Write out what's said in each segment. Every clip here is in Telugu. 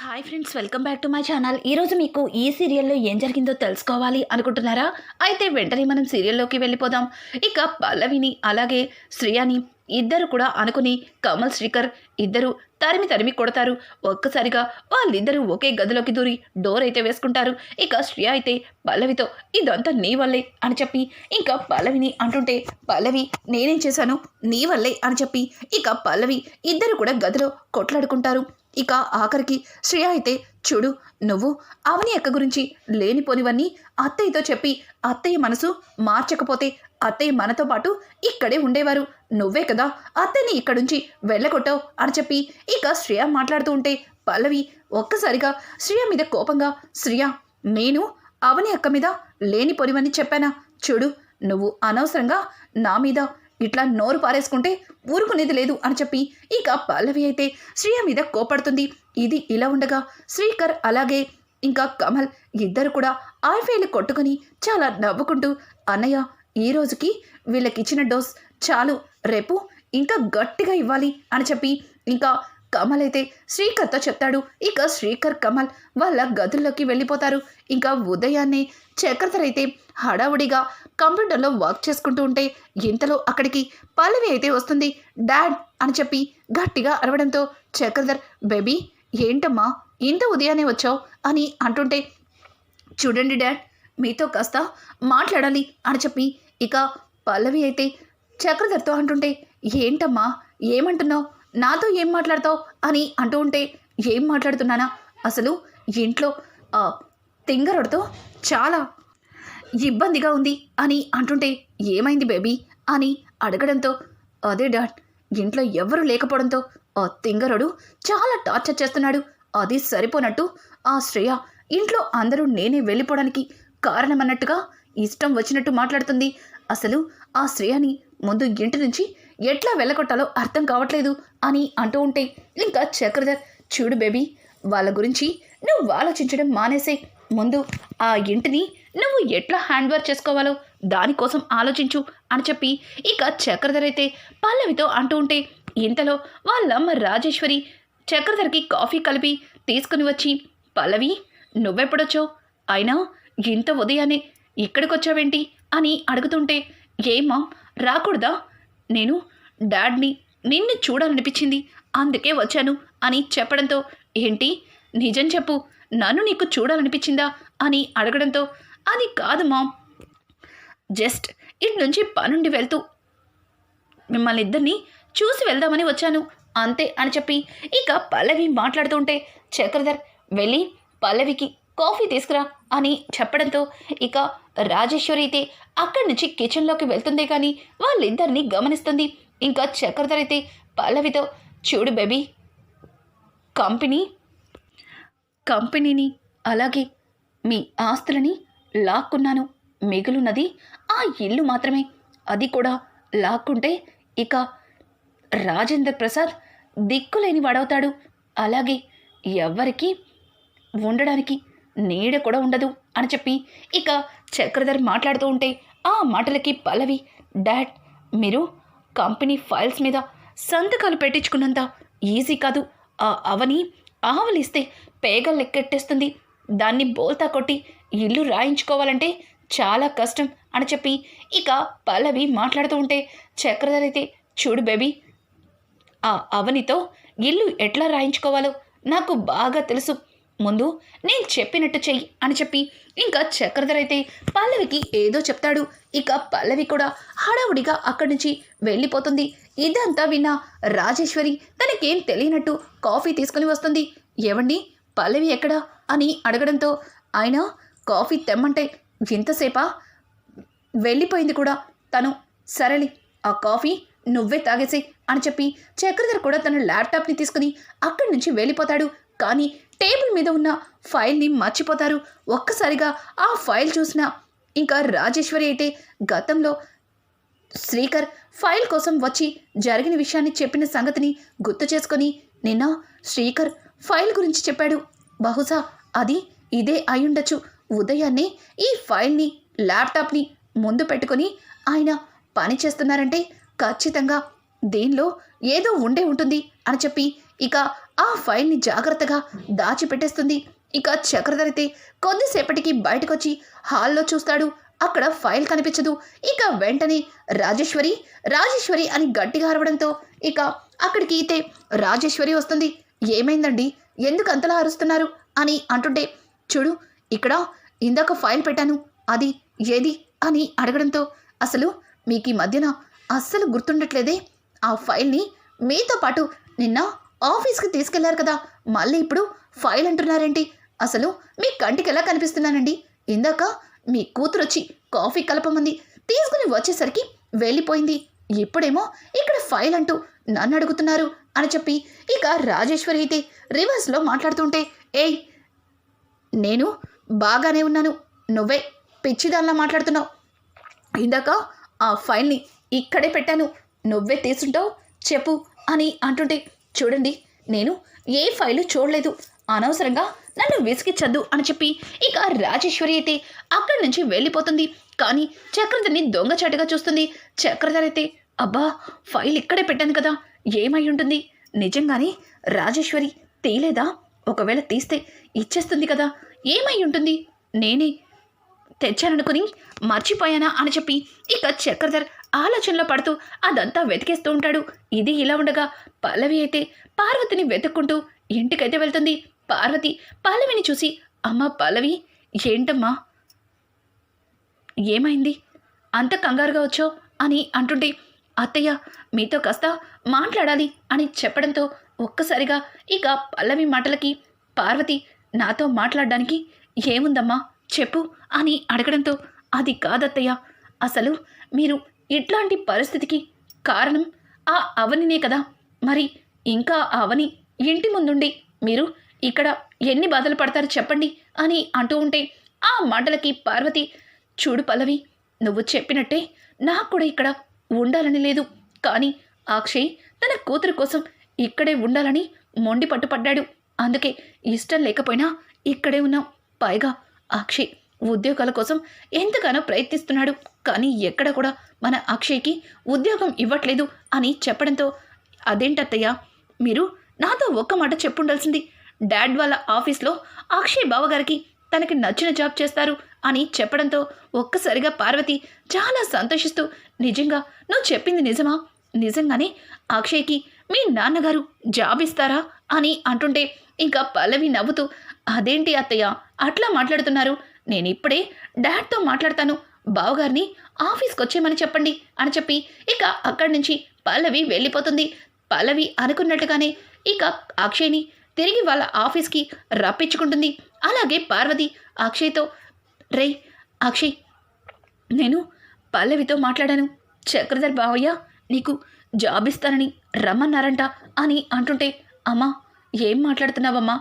Hi friends welcome back to my channel ఈరోజు మీకు ఈ సీరియల్లో ఏం జరిగిందో తెలుసుకోవాలి అనుకుంటున్నారా? అయితే వెంటనే మనం సీరియల్లోకి వెళ్ళిపోదాం. ఇక పల్లవిని అలాగే శ్రేయాని ఇద్దరు కూడా అనుకుని కమల్ శ్రీకర్ ఇద్దరు తరిమి తరిమి కొడతారు. ఒక్కసారిగా వాళ్ళిద్దరూ ఒకే గదిలోకి దూరి డోర్ అయితే వేసుకుంటారు. ఇక శ్రియ అయితే పల్లవితో ఇదంతా నీ వల్లే అని చెప్పి ఇంకా పల్లవిని అంటుంటే పల్లవి నేనేం చేశాను? నీ వల్లే అని చెప్పి ఇక పల్లవి ఇద్దరు కూడా గదిలో కొట్లాడుకుంటారు. ఇక ఆఖరికి శ్రేయ అయితే చూడు నువ్వు అవని అక్క గురించి లేనిపోనివన్నీ అత్తయ్యతో చెప్పి అత్తయ్య మనసు మార్చకపోతే అత్తయ్య మనతో పాటు ఇక్కడే ఉండేవారు. నువ్వే కదా అత్తయ్యని ఇక్కడుంచి వెళ్ళగొట్టావు అని చెప్పి ఇక శ్రేయ మాట్లాడుతూ ఉంటే పల్లవి ఒక్కసారిగా శ్రేయ మీద కోపంగా శ్రేయ నేను అవని అక్క మీద లేని పొరివని చెప్పానా? చూడు నువ్వు అనవసరంగా నా మీద ఇట్లా నోరు పారేసుకుంటే ఊరుకునేది లేదు అని చెప్పి ఇక పల్లవి అయితే శ్రేయ మీద కోపడుతుంది. ఇది ఇలా ఉండగా శ్రీకర్ అలాగే ఇంకా కమల్ ఇద్దరు కూడా ఆల్ఫేలు కొట్టుకుని చాలా నవ్వుకుంటూ అన్నయ్య ఈ రోజుకి వీళ్ళకిచ్చిన డోస్ చాలు రేపు ఇంకా గట్టిగా ఇవ్వాలి అని చెప్పి ఇంకా కమల్ అయితే శ్రీకర్తో చెప్తాడు. ఇక శ్రీకర్ కమల్ వాళ్ళ గదుల్లోకి వెళ్ళిపోతారు. ఇంకా ఉదయాన్నే చక్రధర్ అయితే హడావుడిగా కంప్యూటర్లో వర్క్ చేసుకుంటూ ఉంటే ఇంతలో అక్కడికి పల్లవి అయితే వస్తుంది. డాడ్ అని చెప్పి గట్టిగా అరవడంతో చక్రధర్ బేబీ ఏంటమ్మా ఇంత ఉదయాన్నే వచ్చావు? అని అంటుంటే చూడండి డాడ్ మీతో కాస్త మాట్లాడాలి అని చెప్పి ఇక పల్లవి అయితే చక్రధర్తో అంటుంటే ఏంటమ్మా ఏమంటున్నావు? నాతో ఏం మాట్లాడతావు? అని అంటూ ఉంటే ఏం మాట్లాడుతున్నానా? అసలు ఇంట్లో ఆ తింగరుడితో చాలా ఇబ్బందిగా ఉంది అని అంటుంటే ఏమైంది బేబీ? అని అడగడంతో అదే డాడ్ ఇంట్లో ఎవరు లేకపోవడంతో ఆ తింగరుడు చాలా టార్చర్ చేస్తున్నాడు. అది సరిపోనట్టు ఆ శ్రేయ ఇంట్లో అందరూ నేనే వెళ్ళిపోవడానికి కారణమన్నట్టుగా ఇష్టం వచ్చినట్టు మాట్లాడుతుంది. అసలు ఆ శ్రేయని ముందు ఇంటి నుంచి ఎట్లా వెళ్ళగొట్టాలో అర్థం కావట్లేదు అని అంటూ ఉంటే ఇంకా చక్రధర్ చూడు బేబీ వాళ్ళ గురించి నువ్వు ఆలోచించడం మానేసే. ముందు ఆ ఇంటిని నువ్వు ఎట్లా హ్యాండ్వర్క్ చేసుకోవాలో దానికోసం ఆలోచించు అని చెప్పి ఇక చక్రధర్ అయితే పల్లవితో అంటూ ఉంటే ఇంతలో వాళ్ళమ్మ రాజేశ్వరి చక్రధర్కి కాఫీ కలిపి తీసుకుని వచ్చి పల్లవి నువ్వెప్పుడొచ్చావు? అయినా ఇంత ఉదయాన్నే ఇక్కడికొచ్చావేంటి? అని అడుగుతుంటే ఏమా రాకూడదా? నేను డాడ్ని నిన్ను చూడాలనిపించింది అందుకే వచ్చాను అని చెప్పడంతో ఏంటి? నిజం చెప్పు నన్ను నీకు చూడాలనిపించిందా? అని అడగడంతో అది కాదు మామ్. జస్ట్ ఇటు నుంచి పనుండి వెళ్తూ మిమ్మల్ని ఇద్దరిని చూసి వెళ్దామని వచ్చాను అంతే అని చెప్పి ఇక పల్లవి మాట్లాడుతుంటే చక్రధర్ వెళ్ళి పల్లవికి కాఫీ తీసుకురా అని చెప్పడంతో ఇక రాజేశ్వరి అయితే అక్కడి నుంచి కిచెన్లోకి వెళ్తుందే కానీ వాళ్ళిద్దరిని గమనిస్తుంది. ఇంకా చక్రధర్ అయితే పల్లవితో చూడు బేబీ కంపెనీ కంపెనీని అలాగే మీ ఆస్తులని లాక్కున్నాను. మిగులున్నది ఆ ఇల్లు మాత్రమే. అది కూడా లాక్కుంటే ఇక రాజేంద్ర ప్రసాద్ దిక్కులేని వాడవుతాడు. అలాగే ఎవ్వరికీ ఉండడానికి నీడ కూడా ఉండదు అని చెప్పి ఇక చక్రధర్ మాట్లాడుతూ ఉంటే ఆ మాటలకి పల్లవి డాడ్ మీరు కంపెనీ ఫైల్స్ మీద సంతకాలు పెట్టించుకున్నంత ఈజీ కాదు. ఆ అవని ఆవలిస్తే పేగ లెక్కెట్టేస్తుంది. దాన్ని బోల్తా కొట్టి ఇల్లు రాయించుకోవాలంటే చాలా కష్టం అని చెప్పి ఇక పల్లవి మాట్లాడుతూ ఉంటే చక్రధర్ అయితే చూడు బేబీ ఆ అవనితో ఇల్లు ఎట్లా రాయించుకోవాలో నాకు బాగా తెలుసు. ముందు నేను చెప్పినట్టు చెయ్యి అని చెప్పి ఇంకా చక్రధర్ అయితే పల్లవికి ఏదో చెప్తాడు. ఇక పల్లవి కూడా హడావుడిగా అక్కడి నుంచి వెళ్ళిపోతుంది. ఇదంతా విన్న రాజేశ్వరి తనకేం తెలియనట్టు కాఫీ తీసుకుని వస్తుంది. ఏవండి? పల్లవి ఎక్కడా? అని అడగడంతో ఆయన కాఫీ తెమ్మంటే ఇంతసేపా? వెళ్ళిపోయింది కూడా తను. సరేలే ఆ కాఫీ నువ్వే తాగేసి అని చెప్పి చక్రధర్ కూడా తన ల్యాప్టాప్ని తీసుకుని అక్కడి నుంచి వెళ్ళిపోతాడు. కానీ టేబుల్ మీద ఉన్న ఫైల్ని మర్చిపోతారు. ఒక్కసారిగా ఆ ఫైల్ చూసిన ఇంకా రాజేశ్వరి అయితే గతంలో శ్రీకర్ ఫైల్ కోసం వచ్చి జరిగిన విషయాన్ని చెప్పిన సంగతిని గుర్తు చేసుకొని నిన్న శ్రీకర్ ఫైల్ గురించి చెప్పాడు. బహుశా అది ఇదే అయ్యుండొచ్చు ఉదయాన్నే ఈ ఫైల్ని ల్యాప్టాప్ని ముందు పెట్టుకొని ఆయన పని చేస్తున్నారంటే ఖచ్చితంగా దీనిలో ఏదో ఉండే ఉంటుంది అని చెప్పి ఇక ఆ ఫైల్ని జాగ్రత్తగా దాచిపెట్టేస్తుంది. ఇక చక్రధరితే కొద్దిసేపటికి బయటకొచ్చి హాల్లో చూస్తాడు. అక్కడ ఫైల్ కనిపించదు. ఇక వెంటనే రాజేశ్వరి రాజేశ్వరి అని గట్టిగా అరవడంతో ఇక అక్కడికి అయితే రాజేశ్వరి వస్తుంది. ఏమైందండి? ఎందుకు అంతలా అరుస్తున్నారు? అని అంటుంటే చూడు ఇక్కడ ఇందాక ఫైల్ పెట్టాను. అది ఏది? అని అడగడంతో అసలు మీకు ఈ మధ్యన అస్సలు గుర్తుండట్లేదే? ఆ ఫైల్ని మీతో పాటు నిన్న ఆఫీస్కి తీసుకెళ్ళారు కదా. మళ్ళీ ఇప్పుడు ఫైల్ అంటున్నారేంటి? అసలు మీ కంటికి ఎలా కనిపిస్తున్నానండి? ఇందాక మీ కూతురు వచ్చి కాఫీ కలపమంది తీసుకుని వచ్చేసరికి వెళ్ళిపోయింది. ఇప్పుడేమో ఇక్కడ ఫైల్ అంటూ నన్ను అడుగుతున్నారు అని చెప్పి ఇక రాజేశ్వరి అయితే రివర్స్లో మాట్లాడుతుంటే ఏయ్ నేను బాగానే ఉన్నాను. నువ్వే పిచ్చిదానిలా మాట్లాడుతున్నావు. ఇందాక ఆ ఫైల్ని ఇక్కడే పెట్టాను. నువ్వే తీసుంటావు చెప్పు అని అంటుంటే చూడండి నేను ఏ ఫైలు చూడలేదు. అనవసరంగా నన్ను విసిగించద్దు అని చెప్పి ఇక రాజేశ్వరి అయితే అక్కడి నుంచి వెళ్ళిపోతుంది. కానీ చక్రధర్ని దొంగచాటుగా చూస్తుంది. చక్రధర్ అయితే అబ్బా ఫైల్ ఇక్కడే పెట్టాను కదా ఏమై ఉంటుంది? నిజంగానే రాజేశ్వరి తీలేదా? ఒకవేళ తీస్తే ఇచ్చేస్తుంది కదా ఏమై ఉంటుంది? నేనే తెచ్చాననుకుని మర్చిపోయానా? అని చెప్పి ఇక చక్రధర్ ఆలోచనలో పడుతూ అదంతా వెతికేస్తూ ఉంటాడు. ఇది ఇలా ఉండగా పల్లవి అయితే పార్వతిని వెతుక్కుంటూ ఇంటికైతే వెళ్తుంది. పార్వతి పల్లవిని చూసి అమ్మ పల్లవి ఏంటమ్మా? ఏమైంది? అంత కంగారుగా వచ్చో అని అంటుంటే అత్తయ్య మీతో కాస్త మాట్లాడాలి అని చెప్పడంతో ఒక్కసారిగా ఇక పల్లవి మాటలకి పార్వతి నాతో మాట్లాడడానికి ఏముందమ్మా? చెప్పు అని అడగడంతో అది కాదత్తయ్య. అసలు మీరు ఇట్లాంటి పరిస్థితికి కారణం ఆ అవనినే కదా. మరి ఇంకా ఆ అవని ఇంటి ముందుండి మీరు ఇక్కడ ఎన్ని బాధలు పడతారు చెప్పండి అని అంటూ ఉంటే ఆ మాటలకి పార్వతి చూడు పల్లవి నువ్వు చెప్పినట్టే నాకు కూడా ఇక్కడ ఉండాలని లేదు. కానీ అక్షయ్ తన కూతురు కోసం ఇక్కడే ఉండాలని మొండి పట్టుపడ్డాడు. అందుకే ఇష్టం లేకపోయినా ఇక్కడే ఉన్నాం. పైగా అక్షయ్ ఉద్యోగాల కోసం ఎంతగానో ప్రయత్నిస్తున్నాడు. కానీ ఎక్కడ కూడా మన అక్షయ్కి ఉద్యోగం ఇవ్వట్లేదు అని చెప్పడంతో అదేంటత్తయ్య మీరు నాతో ఒక్క మాట చెప్పుండాల్సింది. డాడ్ వాళ్ళ ఆఫీస్లో అక్షయ్ బావగారికి తనకి నచ్చిన జాబ్ చేస్తారు అని చెప్పడంతో ఒక్కసారిగా పార్వతి చాలా సంతోషిస్తూ నిజంగా నువ్వు చెప్పింది నిజమా? నిజంగానే అక్షయ్కి మీ నాన్నగారు జాబ్ ఇస్తారా? అని అంటుంటే ఇంకా పల్లవి నవ్వుతూ అదేంటి అత్తయ్య అట్లా మాట్లాడుతున్నారు. నేను ఇప్పుడే డాడ్తో మాట్లాడతాను. బావగారిని ఆఫీస్కి వచ్చేయమని చెప్పండి అని చెప్పి ఇక అక్కడి నుంచి పల్లవి వెళ్ళిపోతుంది. పల్లవి అనుకున్నట్టుగానే ఇక అక్షయ్ని తిరిగి వాళ్ళ ఆఫీస్కి రప్పించుకుంటుంది. అలాగే పార్వతి అక్షయ్తో రే అక్షయ్ నేను పల్లవితో మాట్లాడాను. చక్రధర్ బావయ్య నీకు జాబ్ ఇస్తానని రమ్మన్నారంట అని అంటుంటే అమ్మా ఏం మాట్లాడుతున్నావమ్మా?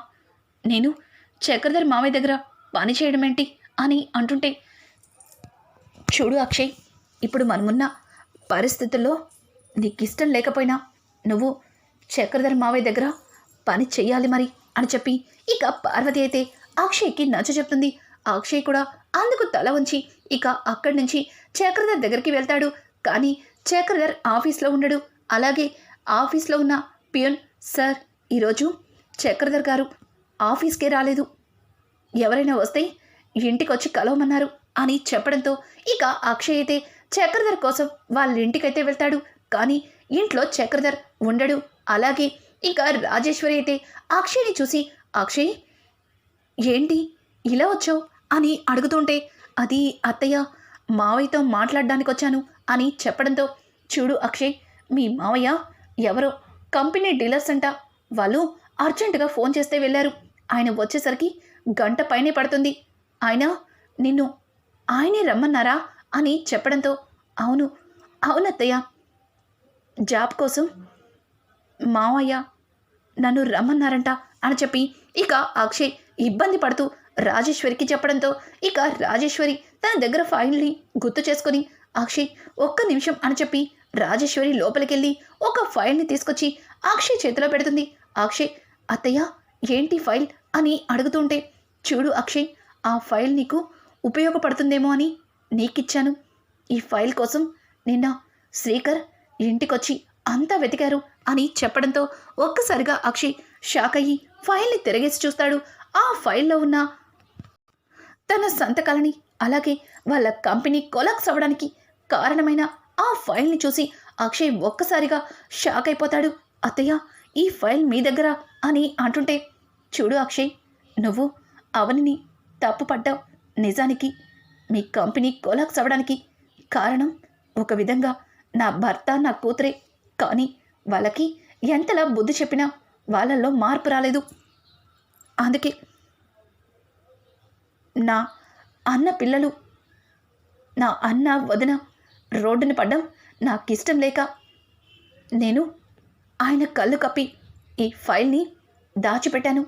నేను చక్రధర్ మావయ్య దగ్గర పని చేయడం ఏంటి అని అంటుంటే చూడు అక్షయ్ ఇప్పుడు మనమున్న పరిస్థితుల్లో నీకు ఇష్టం లేకపోయినా నువ్వు చక్రధర్ మావయ్య దగ్గర పని చెయ్యాలి మరి అని చెప్పి ఇక పార్వతి అయితే అక్షయ్కి నచ్చ చెప్తుంది. అక్షయ్ కూడా అందుకు తల ఉంచి ఇక అక్కడి నుంచి చక్రధర్ దగ్గరికి వెళ్తాడు. కానీ చక్రధర్ ఆఫీస్లో ఉండడు. అలాగే ఆఫీస్లో ఉన్న పియన్ సార్ ఈరోజు చక్రధర్ గారు ఆఫీస్కే రాలేదు. ఎవరైనా వస్తే ఇంటికి వచ్చి కలవమన్నారు అని చెప్పడంతో ఇక అక్షయ్ అయితే చక్రధర్ కోసం వాళ్ళ ఇంటికైతే వెళ్తాడు. కానీ ఇంట్లో చక్రధర్ ఉండడు. అలాగే ఇక రాజేశ్వరి అయితే అక్షయ్ని చూసి అక్షయ్ ఏంటి? ఇలా వచ్చావు? అని అడుగుతుంటే అది అత్తయ్య మావయ్యతో మాట్లాడడానికి వచ్చాను అని చెప్పడంతో చూడు అక్షయ్ మీ మావయ్య ఎవరో కంపెనీ డీలర్స్ అంట. వాళ్ళు అర్జెంటుగా ఫోన్ చేస్తే వెళ్ళారు. ఆయన వచ్చేసరికి గంట పైనే పడుతుంది. ఆయన నిన్ను ఆయనే రమ్మన్నారా అని చెప్పడంతో అవును అవునత్తయ్య జాబ్ కోసం మావయ్య నన్ను రమ్మన్నారంట అని చెప్పి ఇక అక్షయ్ ఇబ్బంది పడుతూ రాజేశ్వరికి చెప్పడంతో ఇక రాజేశ్వరి తన దగ్గర ఫైల్ని గుర్తు చేసుకొని అక్షయ్ ఒక్క నిమిషం అని చెప్పి రాజేశ్వరి లోపలికెళ్ళి ఒక ఫైల్ని తీసుకొచ్చి అక్షయ్ చేతిలో పెడుతుంది. అక్షయ్ అత్తయ్య ఏంటి ఫైల్? అని అడుగుతుంటే చూడు అక్షయ్ ఆ ఫైల్ నీకు ఉపయోగపడుతుందేమో అని నీకిచ్చాను. ఈ ఫైల్ కోసం నిన్న శ్రీకర్ ఇంటికొచ్చి అంతా వెతికారు అని చెప్పడంతో ఒక్కసారిగా అక్షయ్ షాక్ అయ్యి ఫైల్ని తిరగేసి చూస్తాడు. ఆ ఫైల్లో ఉన్న తన సంతకాలని అలాగే వాళ్ళ కంపెనీ కొలాక్స్ అవ్వడానికి కారణమైన ఆ ఫైల్ని చూసి అక్షయ్ ఒక్కసారిగా షాక్ అయిపోతాడు. అత్తయ్య ఈ ఫైల్ మీ దగ్గర అని అంటుంటే చూడు అక్షయ్ నువ్వు అవనిని తప్పు తప్పుపడ్డావు. నిజానికి మీ కంపెనీ కొలాక్స్ అవ్వడానికి కారణం ఒక విధంగా నా భర్త నా కూతురే. కానీ వాళ్ళకి ఎంతలా బుద్ధి చెప్పినా వాళ్ళల్లో మార్పు రాలేదు. అందుకే నా అన్న పిల్లలు నా అన్న వదిన రోడ్డున పడ్డం నాకిష్టం లేక నేను ఆయన కళ్ళు కప్పి ఈ ఫైల్ని దాచిపెట్టాను.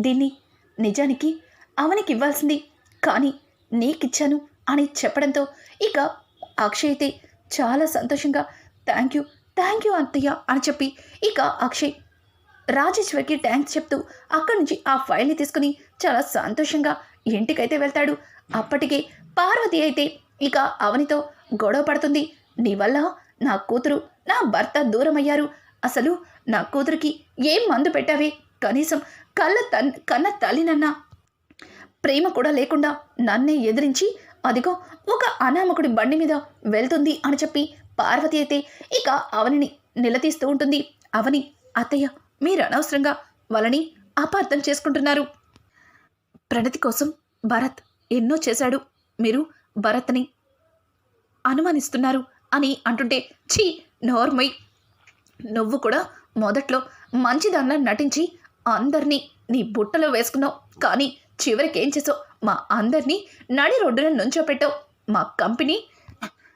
దీన్ని నిజానికి అవనికి ఇవ్వాల్సింది కానీ నీకిచ్చాను అని చెప్పడంతో ఇక అక్షయ్ అయితే చాలా సంతోషంగా థ్యాంక్ యూ థ్యాంక్ యూ అత్తయ్య అని చెప్పి ఇక అక్షయ్ రాజేశ్వర్కి థ్యాంక్స్ చెప్తూ అక్కడి నుంచి ఆ ఫైల్ని తీసుకుని చాలా సంతోషంగా ఇంటికైతే వెళ్తాడు. అప్పటికే పార్వతి అయితే ఇక అవనితో గొడవ పడుతుంది. నీ వల్ల నా కూతురు నా భర్త దూరం అయ్యారు అసలు నా కూతురికి ఏం మందు పెట్టావే? కనీసం కళ్ళ తన్ కన్న తల్లినన్నా ప్రేమ కూడా లేకుండా నన్నే ఎదిరించి అదిగో ఒక అనామకుడి బండి మీద వెళ్తుంది అని చెప్పి పార్వతి అయితే ఇక అవనిని నిలదీస్తూ ఉంటుంది. అవని అత్తయ్య మీరు అనవసరంగా వాళ్ళని అపార్థం చేసుకుంటున్నారు. ప్రణతి కోసం భరత్ ఎన్నో చేశాడు. మీరు భరత్ని అనుమానిస్తున్నారు అని అంటుంటే ఛీ నోర్మై నువ్వు కూడా మొదట్లో మంచిదానిలా నటించి అందరినీ నీ బుట్టలో వేసుకున్నావు. కానీ చివరికి ఏం చేసావు? మా అందరినీ నడి రోడ్డున నుంచోపెట్టావు. మా కంపెనీ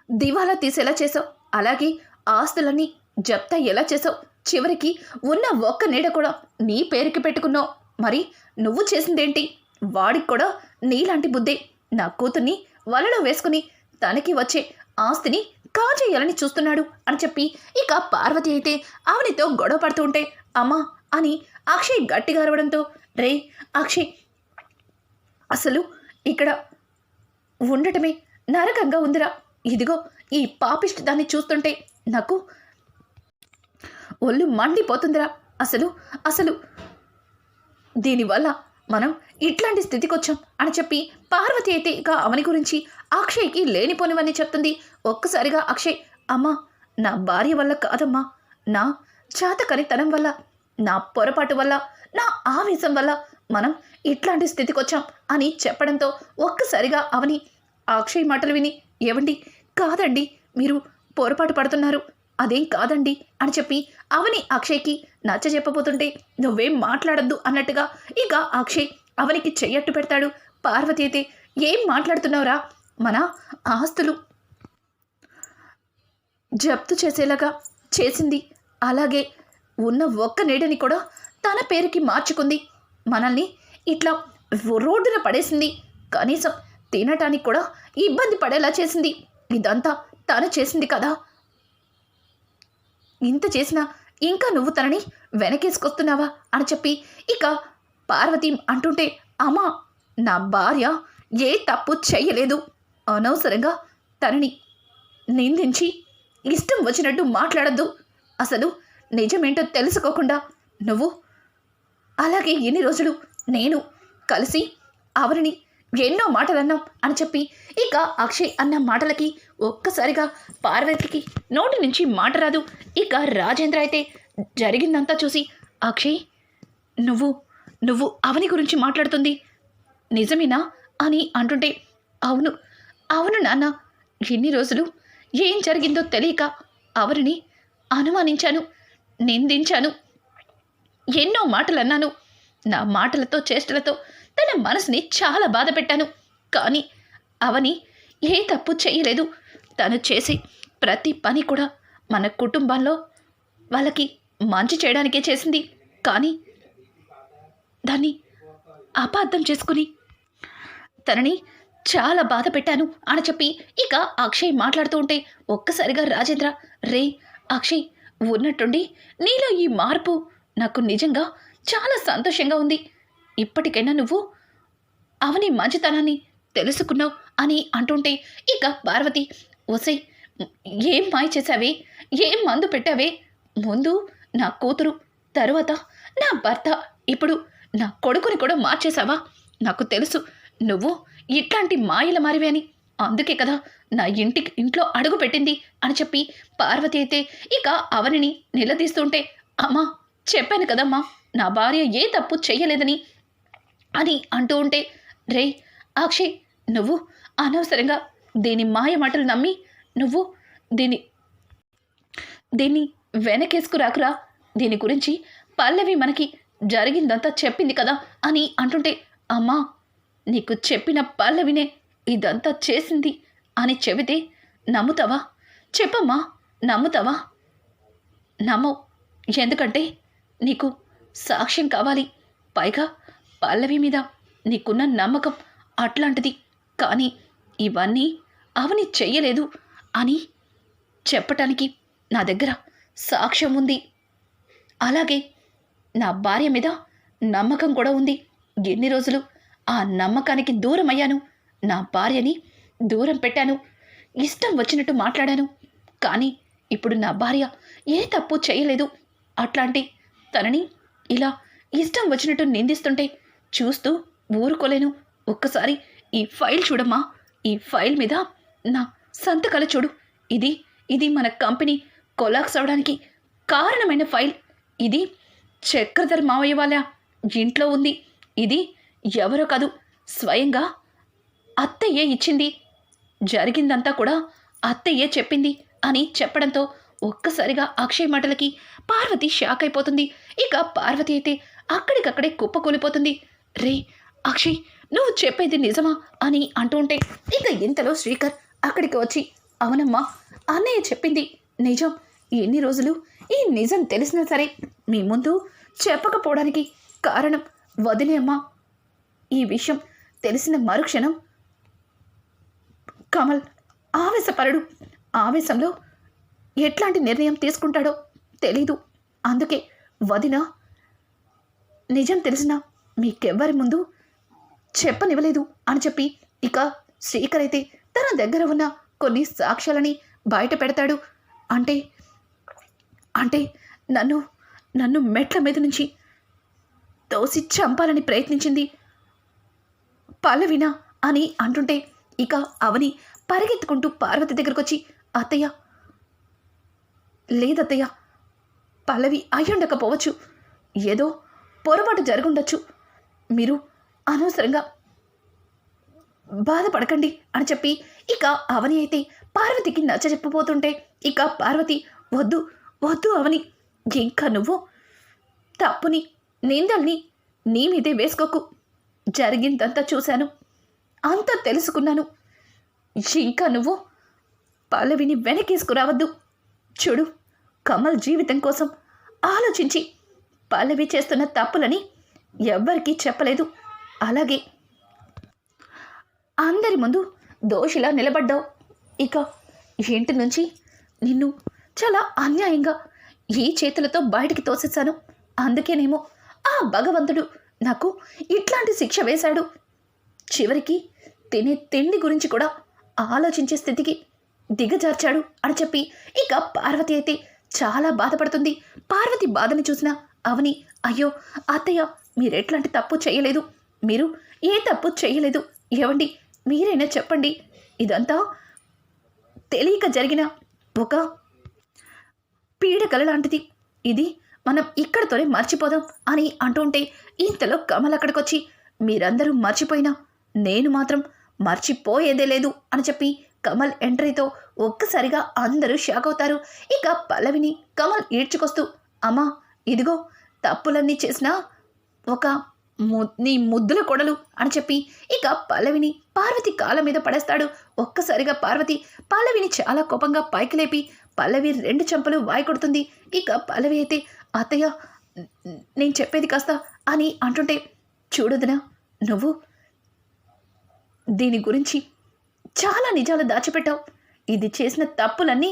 దివాలా తీసేలా చేసావు. అలాగే ఆస్తులన్నీ జప్తా ఎలా చేసావు? చివరికి ఉన్న ఒక్క నీడ కూడా నీ పేరుకి పెట్టుకున్నావు. మరి నువ్వు చేసిందేంటి? వాడికి కూడా నీలాంటి బుద్ధే. నా కూతుర్ని వలలో వేసుకుని తనకి వచ్చే ఆస్తిని కాజేయాలని చూస్తున్నాడు అని చెప్పి ఇక పార్వతి అయితే ఆవిడతో గొడవ పడుతూ ఉంటే అమ్మా అని అక్షయ్ గట్టిగా అరవడంతో రే అక్షయ్ అసలు ఇక్కడ ఉండటమే నరకంగా ఉందిరా. ఇదిగో ఈ పాపిష్టి దాన్ని చూస్తుంటే నాకు ఒళ్ళు మండిపోతుందిరా. అసలు అసలు దీనివల్ల మనం ఇట్లాంటి స్థితికి వచ్చాం అని చెప్పి పార్వతి అయితే ఇక అవని గురించి అక్షయ్కి లేనిపోనివన్నీ చెప్తుంది. ఒక్కసారిగా అక్షయ్ అమ్మా నా భార్య వల్ల కాదమ్మా. నా చేతకనితనం వల్ల నా పొరపాటు వల్ల నా ఆవేశం వల్ల మనం ఇట్లాంటి స్థితికి వచ్చాం అని చెప్పడంతో ఒక్కసారిగా అవని అక్షయ్ మాటలు విని ఏవండి? కాదండి. మీరు పొరపాటు పడుతున్నారు. అదేం కాదండి? అని చెప్పి అవని అక్షయ్కి నచ్చ చెప్పబోతుంటే నువ్వేం మాట్లాడద్దు అన్నట్టుగా ఇక అక్షయ్ అవనికి చెయ్యట్టు పెడతాడు. పార్వతి అయితే ఏం మాట్లాడుతున్నావురా? మన ఆస్తులు జప్తు చేసేలాగా చేసింది. అలాగే ఉన్న ఒక్క నీడని కూడా తన పేరుకి మార్చుకుంది. మనల్ని ఇట్లా రోడ్డున పడేసింది. కనీసం తినటానికి కూడా ఇబ్బంది పడేలా చేసింది. ఇదంతా తను చేసింది కదా? ఇంత చేసినా ఇంకా నువ్వు తనని వెనకేసుకొస్తున్నావా అని చెప్పి ఇక పార్వతి అంటుంటే అమ్మా నా భార్య ఏ తప్పు చేయలేదు అనవసరంగా తనని నిందించి ఇష్టం వచ్చినట్టు మాట్లాడద్దు. అసలు నిజమేంటో తెలుసుకోకుండా నువ్వు అలాగే ఎన్ని రోజులు నేను కలిసి ఆవరిని ఎన్నో మాటలన్నాం అని చెప్పి ఇక అక్షయ్ అన్న మాటలకి ఒక్కసారిగా పార్వతికి నోటి నుంచి మాట రాదు. ఇక రాజేంద్ర అయితే జరిగిందంతా చూసి అక్షయ్ నువ్వు నువ్వు అవని గురించి మాట్లాడుతుంది. నిజమేనా? అని అంటుంటే అవును అవును నాన్న. ఎన్ని రోజులు? ఏం జరిగిందో తెలియక అవరిని అనుమానించాను నిందించాను. ఎన్నో మాటలు అన్నాను నా మాటలతో చేష్టలతో తన మనసుని చాలా బాధ పెట్టాను. కానీ అవని ఏ తప్పు చేయలేదు తను చేసే ప్రతి పని కూడా మన కుటుంబంలో వాళ్ళకి మంచి చేయడానికే చేసింది. కానీ దాన్ని అపార్థం చేసుకుని తనని చాలా బాధ పెట్టాను అని చెప్పి ఇక అక్షయ్ మాట్లాడుతూ ఉంటే ఒక్కసారిగా రాజేంద్ర రే అక్షయ్ ఉన్నట్టుండి నీలో ఈ మార్పు నాకు నిజంగా చాలా సంతోషంగా ఉంది. ఇప్పటికైనా నువ్వు అవని మంచితనాన్ని తెలుసుకున్నావు అని అంటుంటే ఇక పార్వతి ఒసై ఏం మాయ చేశావే? ఏం మందు పెట్టావే? ముందు నా కూతురు తరువాత నా భర్త. ఇప్పుడు నా కొడుకుని కూడా మార్చేశావా? నాకు తెలుసు నువ్వు ఇట్లాంటి మాయల మారివే అని. అందుకే కదా నా ఇంటికి ఇంట్లో అడుగు పెట్టింది అని చెప్పి పార్వతి అయితే ఇక అవనిని నిలదీస్తుంటే అమ్మా చెప్పాను కదమ్మా నా భార్య ఏ తప్పు చేయలేదని. అని అంటూ ఉంటే రే అక్షయ్ నువ్వు అనవసరంగా దీని మాయ మాటలు నమ్మి నువ్వు దీని దీన్ని వెనకేసుకురాకురా దీని గురించి పల్లవి మనకి జరిగిందంతా చెప్పింది కదా అని అంటుంటే అమ్మా నీకు చెప్పిన పల్లవినే ఇదంతా చేసింది అని చెబితే నమ్ముతావా? చెప్పమ్మా నమ్ముతావా? నమ్మవు. ఎందుకంటే నీకు సాక్ష్యం కావాలి. పైగా పల్లవి మీద నీకున్న నమ్మకం అట్లాంటిది. కానీ ఇవన్నీ అవని చెయ్యలేదు అని చెప్పటానికి నా దగ్గర సాక్ష్యం ఉంది. అలాగే నా భార్య మీద నమ్మకం కూడా ఉంది. ఎన్ని రోజులు ఆ నమ్మకానికి దూరం అయ్యాను నా భార్యని దూరం పెట్టాను. ఇష్టం వచ్చినట్టు మాట్లాడాను. కానీ ఇప్పుడు నా భార్య ఏ తప్పు చేయలేదు. అట్లాంటి తనని ఇలా ఇష్టం వచ్చినట్టు నిందిస్తుంటే చూస్తూ ఊరుకోలేను. ఒక్కసారి ఈ ఫైల్ చూడమ్మా. ఈ ఫైల్ మీద నా సంతకాలు చూడు. ఇది ఇది మన కంపెనీ కొలాక్స్ అవడానికి కారణమైన ఫైల్. ఇది చక్రధర్ మావయ్య వాళ్ళ ఇంట్లో ఉంది. ఇది ఎవరో కాదు స్వయంగా అత్తయ్యే ఇచ్చింది. జరిగిందంతా కూడా అత్తయ్యే చెప్పింది అని చెప్పడంతో ఒక్కసారిగా అక్షయ్ మాటలకి పార్వతి షాక్ అయిపోతుంది. ఇక పార్వతి అయితే అక్కడికక్కడే కుప్పకూలిపోతుంది రే అక్షయ్ నువ్వు చెప్పేది నిజమా అని అంటూ ఉంటే ఇక ఇంతలో శ్రీకర్ అక్కడికి వచ్చి అవునమ్మా అన్నయ్య చెప్పింది నిజం. ఎన్ని రోజులు ఈ నిజం తెలిసినా సరే మీ ముందు చెప్పకపోవడానికి కారణం వదిలే అమ్మా. ఈ విషయం తెలిసిన మరుక్షణం కమల్ ఆవేశపరుడు. ఆవేశంలో ఎట్లాంటి నిర్ణయం తీసుకుంటాడో తెలీదు. అందుకే వదిన నిజం తెలిసిన మీకెవ్వరి ముందు చెప్పనివ్వలేదు అని చెప్పి ఇక శ్రీకర్ అయితే తన దగ్గర ఉన్న కొన్ని సాక్ష్యాలని బయట పెడతాడు. అంటే అంటే నన్ను నన్ను మెట్ల మీద నుంచి తోసి చంపాలని ప్రయత్నించింది పల్లవినా అని అంటుంటే ఇక అవని పరిగెత్తుకుంటూ పార్వతి దగ్గరకు వచ్చి అత్తయ్య లేదత్తయ్య. పల్లవి అయ్యుండకపోవచ్చు. ఏదో పొరపాటు జరుగుండొచ్చు. మీరు అనవసరంగా బాధపడకండి అని చెప్పి ఇక అవని అయితే పార్వతికి నచ్చ చెప్పబోతుంటే ఇక పార్వతి వద్దు వద్దు అవని ఇంకా నువ్వు తప్పుని నిందల్ని నీ మీదే వేసుకోకు. జరిగిందంతా చూశాను. అంతా తెలుసుకున్నాను. ఇంకా నువ్వు పల్లవిని వెనకేసుకురావద్దు. చూడు. కమల్ జీవితం కోసం ఆలోచించి పల్లవి చేస్తున్న తప్పులని ఎవ్వరికీ చెప్పలేదు. అలాగే అందరి ముందు దోషిలా నిలబడ్డావు. ఇక ఇంటి నుంచి నిన్ను చాలా అన్యాయంగా ఈ చేతులతో బయటికి తోసేశాను. అందుకేనేమో ఆ భగవంతుడు నాకు ఇట్లాంటి శిక్ష వేశాడు. చివరికి తినే తిండి గురించి కూడా ఆలోచించే స్థితికి దిగజార్చాడు అని చెప్పి ఇక పార్వతి అయితే చాలా బాధపడుతుంది. పార్వతి బాధని చూసిన అవని అయ్యో అత్తయ్య మీరెట్లాంటి తప్పు చేయలేదు? మీరు ఏ తప్పు చేయలేదు? ఏవండి? మీరైనా చెప్పండి. ఇదంతా తెలియక జరిగిన ఒక పీడకల లాంటిది. ఇది మనం ఇక్కడతోనే మర్చిపోదాం అని అంటుంటే ఇంతలో కమల్ అక్కడికొచ్చి మీరందరూ మర్చిపోయినా నేను మాత్రం మర్చిపోయేదే లేదు అని చెప్పి కమల్ ఎంట్రీతో ఒక్కసారిగా అందరూ షాక్ అవుతారు. ఇక పల్లవిని కమల్ ఈడ్చుకొస్తూ అమ్మా ఇదిగో తప్పులన్నీ చేసిన ఒక నీ ముద్దుల కొడలు అని చెప్పి ఇక పల్లవిని పార్వతి కాళ్ళ మీద పడేస్తాడు. ఒక్కసారిగా పార్వతి పల్లవిని చాలా కోపంగా పైకి లేపి పల్లవి రెండు చెంపలు వాయి కొడుతుంది. ఇక పల్లవి అయితే అత్తయ్య నేను చెప్పేది కాస్త అని అంటుంటే చూడదునా నువ్వు దీని గురించి చాలా నిజాలు దాచిపెట్టావు. ఇది చేసిన తప్పులన్నీ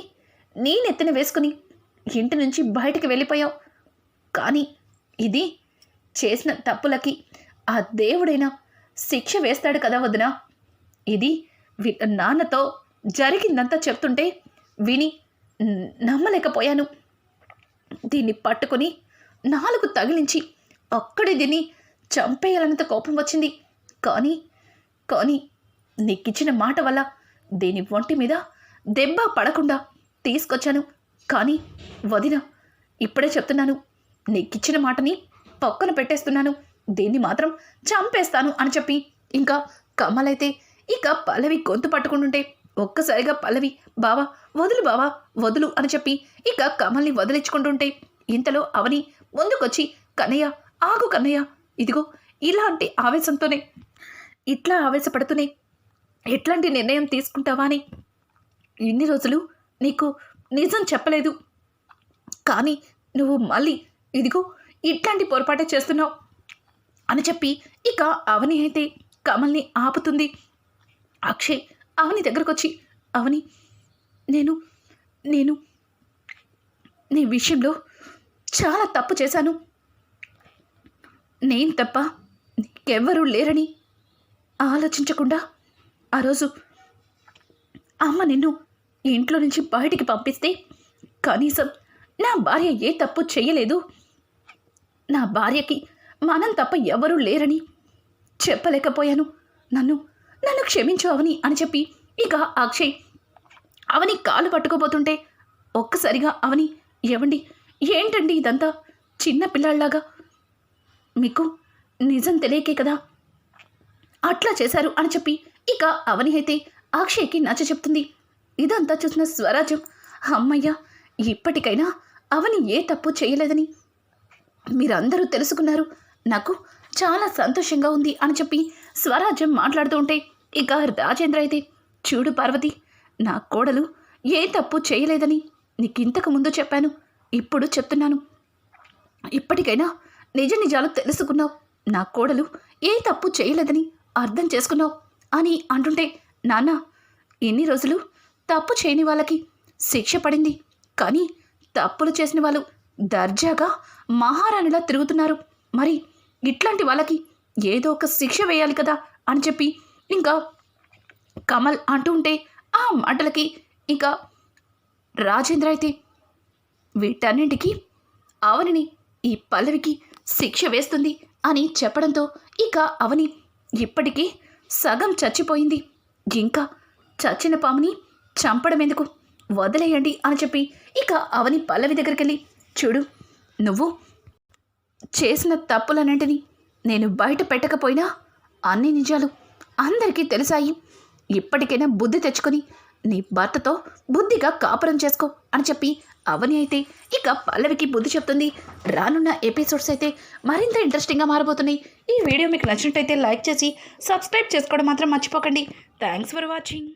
నీ నెత్తిన వేసుకుని ఇంటి నుంచి బయటికి వెళ్ళిపోయావు. కానీ ఇది చేసిన తప్పులకి ఆ దేవుడైనా శిక్ష వేస్తాడు కదా వదినా. ఇది వి నాన్నతో జరిగిందంతా చెప్తుంటే విని నమ్మలేకపోయాను. దీన్ని పట్టుకొని నాలుగు తగిలించి అక్కడే దీన్ని చంపేయాలన్నంత కోపం వచ్చింది. కానీ కానీ నీకిచ్చిన మాట వల్ల దీని ఒంటి మీద దెబ్బ పడకుండా తీసుకొచ్చాను. కానీ వదిన ఇప్పుడే చెప్తున్నాను. నీకిచ్చిన మాటని పక్కన పెట్టేస్తున్నాను. దీన్ని మాత్రం చంపేస్తాను అని చెప్పి. ఇంకా కమలైతే ఇక పల్లవి గొంతు పట్టుకుంటుంటే ఒక్కసారిగా పల్లవి బావా వదులు బావా వదులు అని చెప్పి ఇక కమల్ని వదిలించుకుంటుంటే ఇంతలో అవని ముందుకొచ్చి కన్నయ్య ఆగు కన్నయ్య ఇదిగో ఇలాంటి ఆవేశంతోనే ఇట్లా ఆవేశపడుతూనే ఎట్లాంటి నిర్ణయం తీసుకుంటావా అని? ఇన్ని రోజులు నీకు నిజం చెప్పలేదు. కానీ నువ్వు మళ్ళీ ఇదిగో ఇట్లాంటి పొరపాటే చేస్తున్నావు అని చెప్పి ఇక అవని అయితే కమల్ని ఆపుతుంది. అక్షయ్ అవని దగ్గరకు వచ్చి అవని నేను నేను నీ విషయంలో చాలా తప్పు చేశాను. నేను తప్ప నీకెవ్వరూ లేరని ఆలోచించకుండా ఆ రోజు అమ్మ నిన్ను ఇంట్లో నుంచి బయటికి పంపిస్తే కనీసం నా భార్య ఏ తప్పు చేయలేదు. నా భార్యకి మనం తప్ప ఎవరూ లేరని చెప్పలేకపోయాను. నన్ను నన్ను క్షమించు అవని అని చెప్పి ఇక అక్షయ్ అవని కాలు పట్టుకోబోతుంటే ఒక్కసారిగా అవని ఏవండి? ఏంటండి ఇదంతా? చిన్న పిల్లాళ్ళలాగా మీకు నిజం తెలియకే కదా? అట్లా చేశారు అని చెప్పి ఇక అవని అయితే అక్షయ్కి నచ్చ చెప్తుంది. ఇదంతా చూసిన స్వరాజ్యం అమ్మయ్య ఇప్పటికైనా అవని ఏ తప్పు చేయలేదని. మీరందరూ తెలుసుకున్నారు. నాకు చాలా సంతోషంగా ఉంది అని చెప్పి స్వరాజ్యం మాట్లాడుతూ ఉంటే ఇక రాజేంద్ర అయితే చూడు పార్వతి నా కోడలు ఏ తప్పు చేయలేదని నీకు ఇంతకు ముందు చెప్పాను ఇప్పుడు చెప్తున్నాను. ఇప్పటికైనా నిజ నిజాలు తెలుసుకున్నావు. నా కోడలు ఏ తప్పు చేయలేదని అర్థం చేసుకున్నావు. అని అంటుంటే నాన్న ఎన్ని రోజులు? తప్పు చేయని వాళ్ళకి శిక్ష పడింది. కానీ తప్పులు చేసిన వాళ్ళు దర్జాగా మహారాణిలా తిరుగుతున్నారు. మరి ఇట్లాంటి వాళ్ళకి ఏదో ఒక శిక్ష వేయాలి కదా అని చెప్పి ఇంకా కమల్ అంటూ ఉంటే ఆ మాటలకి ఇంకా రాజేంద్ర అయితే వీటన్నింటికి అవనిని ఈ పల్లవికి శిక్ష వేస్తుంది అని చెప్పడంతో ఇక అవని ఇప్పటికీ సగం చచ్చిపోయింది. ఇంకా చచ్చిన పాముని చంపడం ఎందుకు వదిలేయండి అని చెప్పి ఇక అవని పల్లవి దగ్గరికి వెళ్ళి చూడు నువ్వు చేసిన తప్పులన్నింటినీ నేను బయట పెట్టకపోయినా అన్ని నిజాలు అందరికీ తెలిసాయి. ఇప్పటికైనా బుద్ధి తెచ్చుకొని నీ భర్తతో బుద్ధిగా కాపురం చేసుకో అని చెప్పి అవని అయితే ఇక పల్లవికి బుద్ధి చెప్తుంది. రానున్న ఎపిసోడ్స్ అయితే మరింత ఇంట్రెస్టింగ్గా మారబోతున్నాయి. ఈ వీడియో మీకు నచ్చినట్టయితే లైక్ చేసి సబ్స్క్రైబ్ చేసుకోవడం మాత్రం మర్చిపోకండి. Thanks for watching